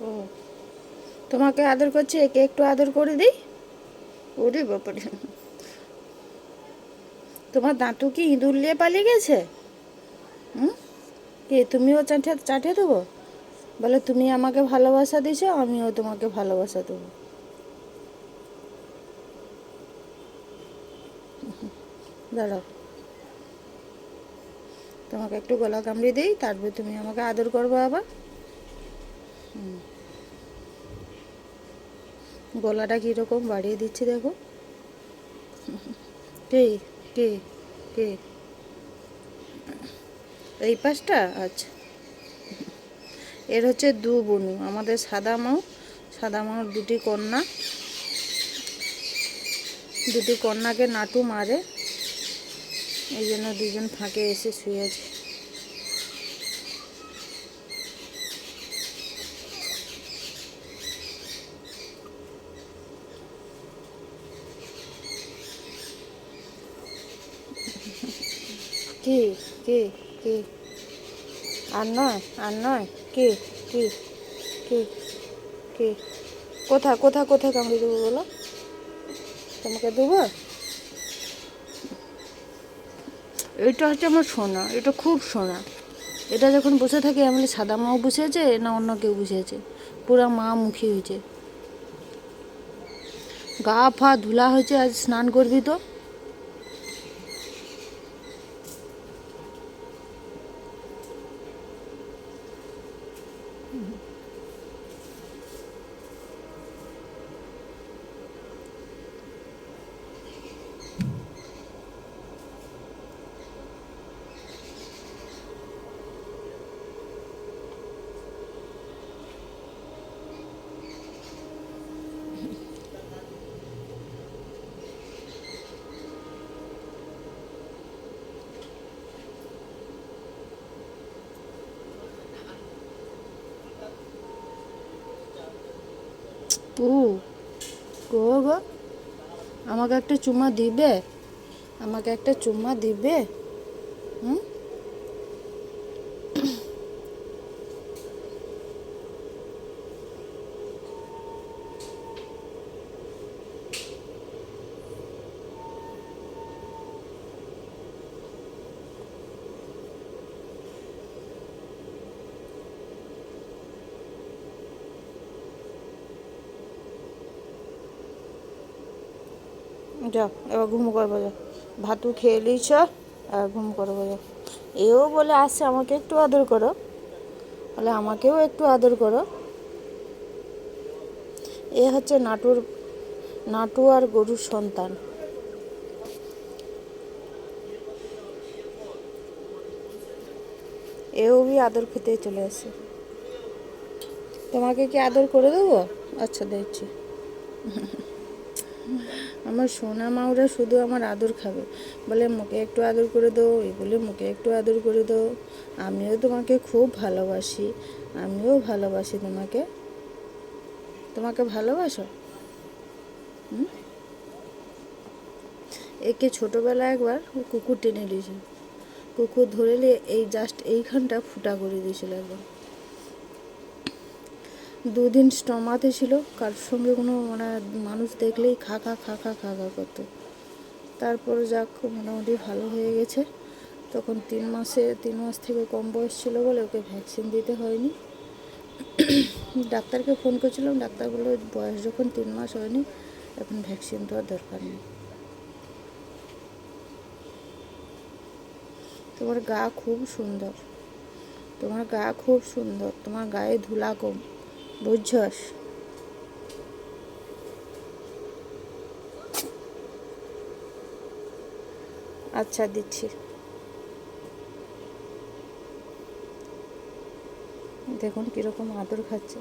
ও। তোমাকে আদর করছে একে একটু আদর করে দিই? ওরে বাপারে তোমার দাঁতু কি ইঁদুর নিয়ে পালিয়ে গেছে? হুম? কি তুমিও চাটে চাটে দেবো? বলে তুমি আমাকে ভালোবাসা দিছো আমিও তোমাকে ভালোবাসা দেবো। দাঁড়াও। তোমাকে একটু গলা কামড়ে দিই তারপরে তুমি আমাকে আদর করব আবার। গলাটা কীরকম? বাড়িয়ে দিচ্ছি, দেখো। কে? কে? কে? এই পাশটা? আচ্ছা। এর হচ্ছে দু বনু। আমাদের সাদা মাও সাদা মাও দুটি কন্যা। দুটি কন্যাকে নাটু মারে। এই জন্য দুজন ফাঁকে এসে শুয়েছে কি কি কি? আর নয় আর নয়, কি কি কি কি? কোথা কোথা কোথা কামড়ে দেবো বলো? তোমাকে দেবো? এটা হচ্ছে আমার সোনা, এটা খুব সোনা। এটা যখন বসে থাকে, আমি সাদা মাও বসেছে না অন্য কেউ বসেছে পুরা মা মুখী হয়েছে। গা, ফা ধুলা হয়েছে, আজ স্নান করবি তো? ও গো গো। আমাকে একটা চুমা দিবে? আমাকে একটা চুমা দিবে? হুম? যাও এবার ঘুম করব যাও ভাতু খেয়ে নিয়েছ আর ঘুম করব যাও এও বলে আসছে আমাকে একটু আদর করো। বলে, আমাকেও একটু আদর করো। এ হচ্ছে নাটুর, নাটু আর গরুর সন্তান। এও বি আদর খেতে চলে আসে। তোমাকে কি আদর করে দেবো? আচ্ছা দেখছি। আমার সোনা মাওরা শুধু আমার আদর খাবে। বলে, মুখে একটু আদর করে দাও। এই বলে, মুখে একটু আদর করে দাও। আমিও তোমাকে খুব ভালোবাসি। আমিও ভালোবাসি তোমাকে। তোমাকে ভালোবাসো? একে ছোটোবেলায় একবার কুকুর টেনে দিয়েছে কুকুর ধরে নিয়ে এই জাস্ট এইখানটা ফুটা করে দিয়েছিল একবার। দুদিন স্টমাতে ছিল, কার সঙ্গে কোনো মানে মানুষ দেখলেই খা খা খা খা খা খা করতো। তারপরে যাক মোটামুটি ভালো হয়ে গেছে। তখন তিন মাসে, তিন মাস থেকে কম বয়স ছিল বলে ওকে ভ্যাকসিন দিতে হয়নি। ডাক্তারকে ফোন করেছিলাম, ডাক্তার বলল বয়স যখন তিন মাস হয়নি, এখন ভ্যাকসিন দেওয়ার দরকার নেই। তোমার গা খুব সুন্দর। তোমার গা খুব সুন্দর, তোমার গায়ে ধুলা কম। বুঝছস? আচ্ছা দিচ্ছি। দেখুন কীরকম আদর খাচ্ছে।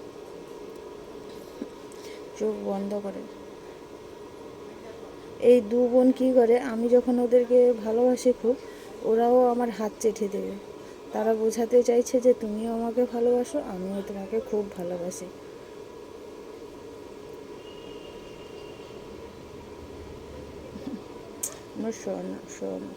চোখ বন্ধ করে। এই দু বোন কী করে? আমি যখন ওদেরকে ভালোবাসি খুব, ওরাও আমার হাত চেটে দেবে। তারা বোঝাতে চাইছে যে তুমিও আমাকে ভালোবাসো আমিও তোমাকে খুব ভালোবাসি। আমার শোনা সোনা